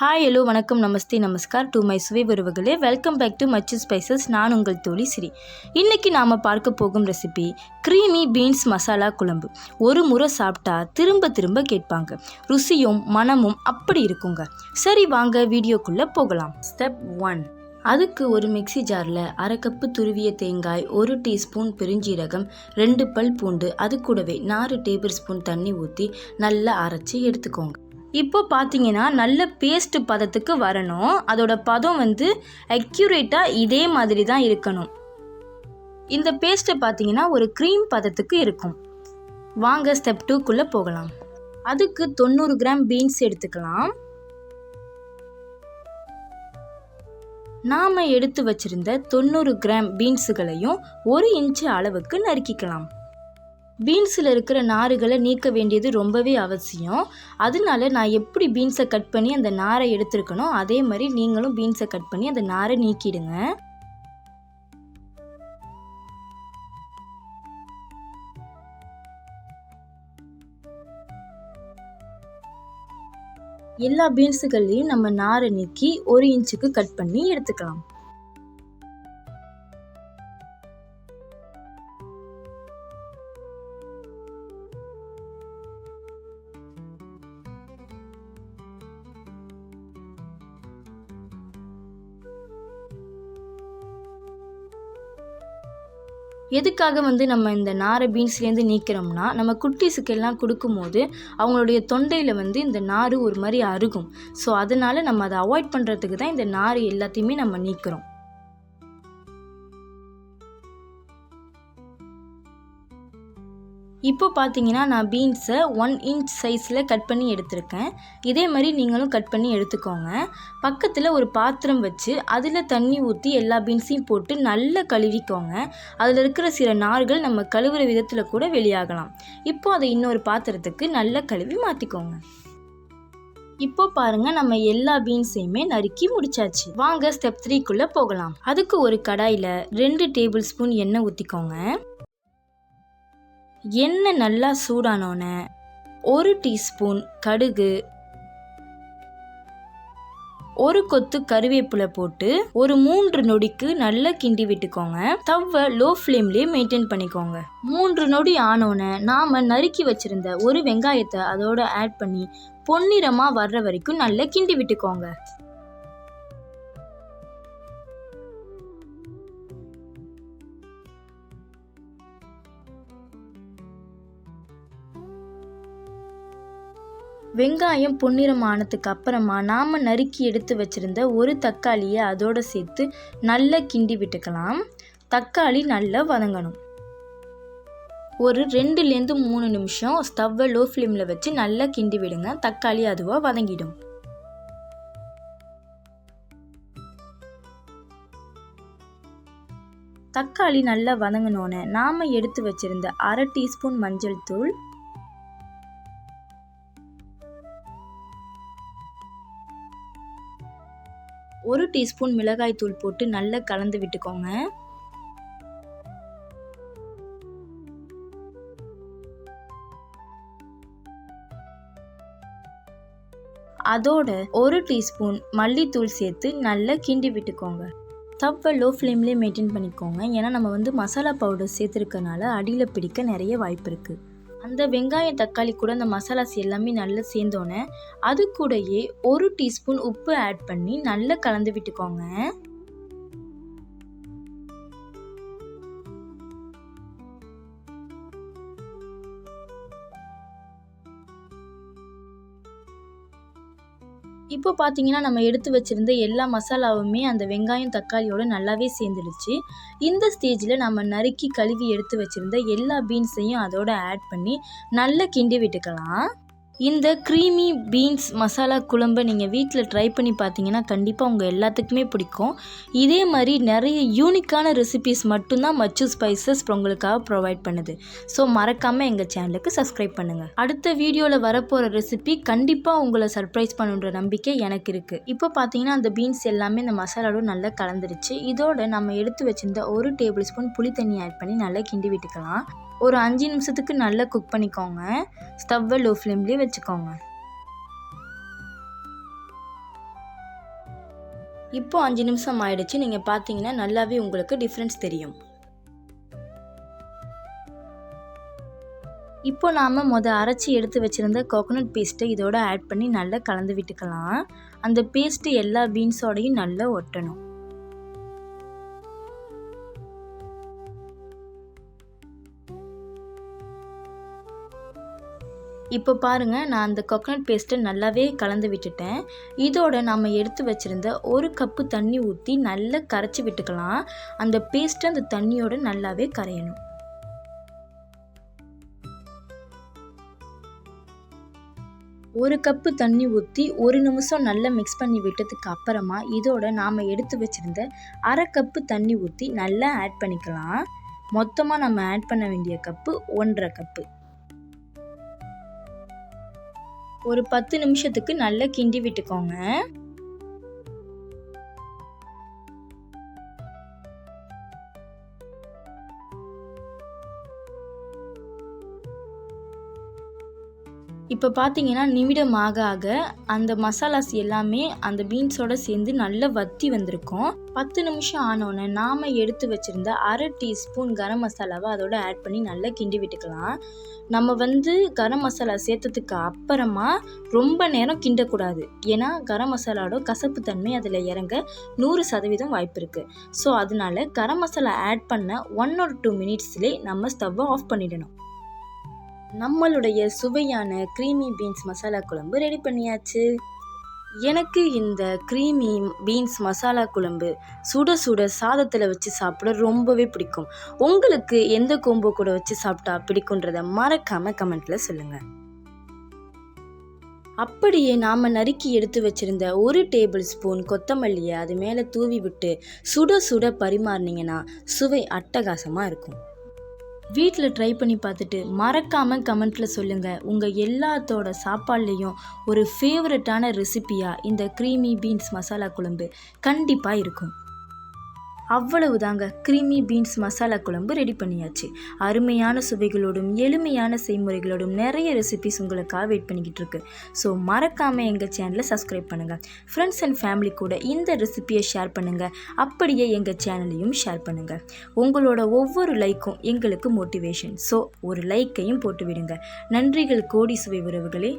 Hi hello வணக்கம் நமஸ்தே நமஸ்கார். To my சுவை உறவுகளே welcome back to Machu spices நான் உங்கள் தோழி சிரி. இன்றைக்கி நாம் பார்க்க போகும் ரெசிபி க்ரீமி பீன்ஸ் மசாலா குழம்பு. ஒரு முறை சாப்பிட்டா திரும்ப திரும்ப கேட்பாங்க. ருசியும் மனமும் அப்படி இருக்குங்க. சரி வாங்க வீடியோக்குள்ளே போகலாம். ஸ்டெப் ஒன் அதுக்கு ஒரு மிக்ஸி ஜாரில் அரை கப்பு துருவிய தேங்காய் ஒரு டீஸ்பூன் பெருஞ்சீரகம் ரெண்டு பல் பூண்டு அது கூடவே நாலு டேபிள் ஸ்பூன் தண்ணி ஊற்றி நல்லா அரைச்சி எடுத்துக்கோங்க. இப்போ பார்த்தீங்கன்னா நல்ல பேஸ்ட் பதத்துக்கு வரணும். அதோட பதம் வந்து அக்யூரேட்டாக இதே மாதிரி தான் இருக்கணும். இந்த பேஸ்ட்டை பார்த்தீங்கன்னா ஒரு க்ரீம் பதத்துக்கு இருக்கும். வாங்க ஸ்டெப் டூக்குள்ளே போகலாம். அதுக்கு தொண்ணூறு கிராம் பீன்ஸ் எடுத்துக்கலாம். நாம் எடுத்து வச்சிருந்த தொண்ணூறு கிராம் பீன்ஸுகளையும் ஒரு இன்ச்சு அளவுக்கு நறுக்கிக்கலாம். பீன்ஸில் இருக்கிற நாறுகளை நீக்க வேண்டியது ரொம்பவே அவசியம். அதனால நான் எப்படி பீன்ஸை கட் பண்ணி அந்த நாரை எடுத்துருக்கனோ அதே மாதிரி நீங்களும் பீன்ஸை கட் பண்ணி அந்த நாரை நீக்கிடுங்க. எல்லா பீன்ஸுகள்லையும் நம்ம நாரை நீக்கி ஒரு இன்ச்சுக்கு கட் பண்ணி எடுத்துக்கலாம். எதுக்காக வந்து நம்ம இந்த நாரை பீன்ஸ்லேருந்து நீக்கிறோம்னா நம்ம குட்டீஸுக்கெல்லாம் கொடுக்கும்போது அவங்களுடைய தொண்டையில் வந்து இந்த நார் ஒரு மாதிரி அருகும். ஸோ அதனால் நம்ம அதை அவாய்ட் பண்ணுறதுக்கு தான் இந்த நார் எல்லாத்தையுமே நம்ம நீக்கிறோம். இப்போ பார்த்தீங்கன்னா நான் பீன்ஸை ஒன் இன்ச் சைஸில் கட் பண்ணி எடுத்திருக்கேன். இதே மாதிரி நீங்களும் கட் பண்ணி எடுத்துக்கோங்க. பக்கத்தில் ஒரு பாத்திரம் வச்சு அதில் தண்ணி ஊற்றி எல்லா பீன்ஸையும் போட்டு நல்லா கழுவிக்கோங்க. அதில் இருக்கிற சில நார்கள் நம்ம கழுவுற விதத்தில் கூட வெளியாகலாம். இப்போ அதை இன்னொரு பாத்திரத்துக்கு நல்லா கழுவி மாற்றிக்கோங்க இப்போ பாருங்க நம்ம எல்லா பீன்ஸையுமே நறுக்கி முடிச்சாச்சு. வாங்க ஸ்டெப் த்ரீக்குள்ளே போகலாம். அதுக்கு ஒரு கடாயில் ரெண்டு டேபிள் ஸ்பூன் எண்ணெய் ஊற்றிக்கோங்க எண்ணெய் நல்லா சூடானோன்னே ஒரு டீஸ்பூன் கடுகு ஒரு கொத்து கருவேப்பிலை போட்டு ஒரு மூன்று நொடிக்கு நல்லா கிண்டி விட்டுக்கோங்க. தவ்வை லோ ஃப்ளேம்லேயே மெயின்டைன் பண்ணிக்கோங்க. மூன்று நொடி ஆனோன்னே நாம் நறுக்கி வச்சிருந்த ஒரு வெங்காயத்தை அதோட ஆட் பண்ணி பொன்னிறமாக வர்ற வரைக்கும் நல்லா கிண்டி விட்டுக்கோங்க. வெங்காயம் பொன்னிறம் ஆனதுக்கு அப்புறமா நாம் நறுக்கி எடுத்து வச்சுருந்த ஒரு தக்காளியை அதோடு சேர்த்து நல்லா கிண்டி விட்டுக்கலாம். தக்காளி நல்லா வதங்கணும். ஒரு ரெண்டுலேருந்து மூணு நிமிஷம் ஸ்டவ்வை லோ ஃப்ளேமில் வச்சு நல்லா கிண்டி விடுங்க. தக்காளி அதுவாக வதங்கிடும். தக்காளி நல்லா வதங்கினோன்னே நாம் எடுத்து வச்சுருந்த அரை டீஸ்பூன் மஞ்சள் தூள் ஒரு டீஸ்பூன் மிளகாய் தூள் போட்டு நல்லா கலந்து விட்டுக்கோங்க. அதோட ஒரு டீஸ்பூன் மல்லித்தூள் சேர்த்து நல்லா கிண்டி விட்டுக்கோங்க. ஸ்டவ்வை லோ ஃப்ளேம்லேயே மெயின்டைன் பண்ணிக்கோங்க. ஏன்னா நம்ம வந்து மசாலா பவுடர் சேர்த்துருக்கனால அடியில் பிடிக்க நிறைய வாய்ப்பு இருக்குது அந்த வெங்காயம் தக்காளி கூட அந்த மசாலாஸ் எல்லாமே நல்லா சேர்ந்தோன்னே அது கூடயே ஒரு டீஸ்பூன் உப்பு ஆட் பண்ணி நல்லா கலந்து விட்டுக்கோங்க. இப்போ பார்த்தீங்கன்னா நம்ம எடுத்து வச்சுருந்த எல்லா மசாலாவுமே அந்த வெங்காயம் தக்காளியோட நல்லாவே சேர்ந்துடுச்சு. இந்த ஸ்டேஜில் நம்ம நறுக்கி கழுவி எடுத்து வச்சுருந்த எல்லா பீன்ஸையும் அதோட ஆட் பண்ணி நல்லா கிண்டி விட்டுக்கலாம். இந்த க்ரீமி பீன்ஸ் மசாலா குழம்பை நீங்கள் வீட்டில் ட்ரை பண்ணி பார்த்தீங்கன்னா கண்டிப்பாக உங்கள் எல்லாத்துக்குமே பிடிக்கும். இதே மாதிரி நிறைய யூனிக்கான ரெசிபீஸ் மட்டும்தான் மச்சு ஸ்பைசஸ் உங்களுக்காக ப்ரொவைட் பண்ணுது. ஸோ மறக்காமல் எங்கள் சேனலுக்கு சப்ஸ்கிரைப் பண்ணுங்கள் அடுத்த வீடியோவில் வரப்போகிற ரெசிபி கண்டிப்பாக உங்களை சர்ப்ரைஸ் பண்ணுன்ற நம்பிக்கை எனக்கு இருக்குது இப்போ பார்த்தீங்கன்னா அந்த பீன்ஸ் எல்லாமே இந்த மசாலாவோட நல்லா கலந்துருச்சு. இதோட நம்ம எடுத்து வச்சிருந்த ஒரு டேபிள் ஸ்பூன் புளி தண்ணி ஆட் பண்ணி நல்லா கிண்டி விட்டுக்கலாம். ஒரு அஞ்சு நிமிஷத்துக்கு நல்லா குக் பண்ணிக்கோங்க. ஸ்டவ்வை லோ ஃப்ளேம்லேயே வச்சுக்கோங்க. இப்போ அஞ்சு நிமிஷம் ஆயிடுச்சு. நீங்கள் பார்த்தீங்கன்னா நல்லாவே உங்களுக்கு டிஃப்ரென்ஸ் தெரியும். இப்போ நாம் மொதல் அரைச்சி எடுத்து வச்சுருந்த கோகோனட் பேஸ்ட்டை இதோட ஆட் பண்ணி நல்லா கலந்து விட்டுக்கலாம். அந்த பேஸ்ட்டு எல்லா பீன்ஸோடையும் நல்லா ஒட்டணும். இப்போ பாருங்கள் நான் அந்த கொக்கனட் பேஸ்ட்டை நல்லாவே கலந்து விட்டுட்டேன். இதோட நம்ம எடுத்து வச்சுருந்த ஒரு கப்பு தண்ணி ஊற்றி நல்லா கரைச்சி விட்டுக்கலாம். அந்த பேஸ்ட்டு அந்த தண்ணியோட நல்லாவே கரையணும். ஒரு கப்பு தண்ணி ஊற்றி ஒரு நிமிஷம் நல்லா மிக்ஸ் பண்ணி விட்டதுக்கு அப்புறமா இதோட நாம் எடுத்து வச்சுருந்த அரை கப்பு தண்ணி ஊற்றி நல்லா ஆட் பண்ணிக்கலாம். மொத்தமாக நம்ம ஆட் பண்ண வேண்டிய கப்பு ஒன்றரை கப்பு. ஒரு பத்து நிமிஷத்துக்கு நல்லா கிண்டி விட்டுக்கோங்க. இப்போ பார்த்தீங்கன்னா நிமிடம் ஆக ஆக அந்த மசாலாஸ் எல்லாமே அந்த பீன்ஸோட சேர்ந்து நல்லா வத்தி வந்திருக்கும். பத்து நிமிஷம் ஆனோடனே நாம் எடுத்து வச்சுருந்த அரை டீஸ்பூன் கரம் மசாலாவை அதோட ஆட் பண்ணி நல்லா கிண்டி விட்டுக்கலாம். நம்ம வந்து கரம் மசாலா சேர்த்ததுக்கு அப்புறமா ரொம்ப நேரம் கிண்டக்கூடாது. ஏன்னா கரம் மசாலாவோட கசப்பு தன்மை அதில் இறங்க நூறு சதவீதம் வாய்ப்பு இருக்குது ஸோ அதனால கரம் மசாலா ஆட் பண்ண ஒன் ஆர் டூ மினிட்ஸ்லேயே நம்ம ஸ்டவ்வை ஆஃப் பண்ணிடணும். நம்மளுடைய சுவையான க்ரீமி பீன்ஸ் மசாலா குழம்பு ரெடி பண்ணியாச்சு. எனக்கு இந்த க்ரீமி பீன்ஸ் மசாலா குழம்பு சுட சுட சாதத்தில் வச்சு சாப்பிட ரொம்பவே பிடிக்கும். உங்களுக்கு எந்த கோம்போ கூட வச்சு சாப்பிட்டா பிடிக்குன்றதை மறக்காமல் கமெண்ட்டில் சொல்லுங்கள் அப்படியே நாம் நறுக்கி எடுத்து வச்சுருந்த ஒரு டேபிள் ஸ்பூன் கொத்தமல்லியை அது மேலே தூவி விட்டு சுட சுட பரிமாறினீங்கன்னா சுவை அட்டகாசமாக இருக்கும். வீட்டில் ட்ரை பண்ணி பார்த்துட்டு மறக்காமல் கமெண்ட்டில் சொல்லுங்கள் உங்கள் எல்லாத்தோட சாப்பாட்லேயும் ஒரு ஃபேவரட்டான ரெசிப்பியாக இந்த க்ரீமி பீன்ஸ் மசாலா குழம்பு கண்டிப்பாக இருக்கும். அவ்வளவு தாங்க க்ரீமி பீன்ஸ் மசாலா குழம்பு ரெடி பண்ணியாச்சு. அருமையான சுவைகளோடும் எளிமையான செய்முறைகளோடும் நிறைய ரெசிபிஸ் உங்களுக்காக வெயிட் பண்ணிக்கிட்டு இருக்கு. ஸோ மறக்காமல் எங்கள் சேனலை சப்ஸ்கிரைப் பண்ணுங்கள் ஃப்ரெண்ட்ஸ் அண்ட் ஃபேமிலி கூட இந்த ரெசிபியை ஷேர் பண்ணுங்கள் அப்படியே எங்கள் சேனலையும் ஷேர் பண்ணுங்கள் உங்களோட ஒவ்வொரு லைக்கும் எங்களுக்கு மோட்டிவேஷன் ஸோ ஒரு லைக்கையும் போட்டு விடுங்க. நன்றிகள் கோடி சுவை உறவுகளே.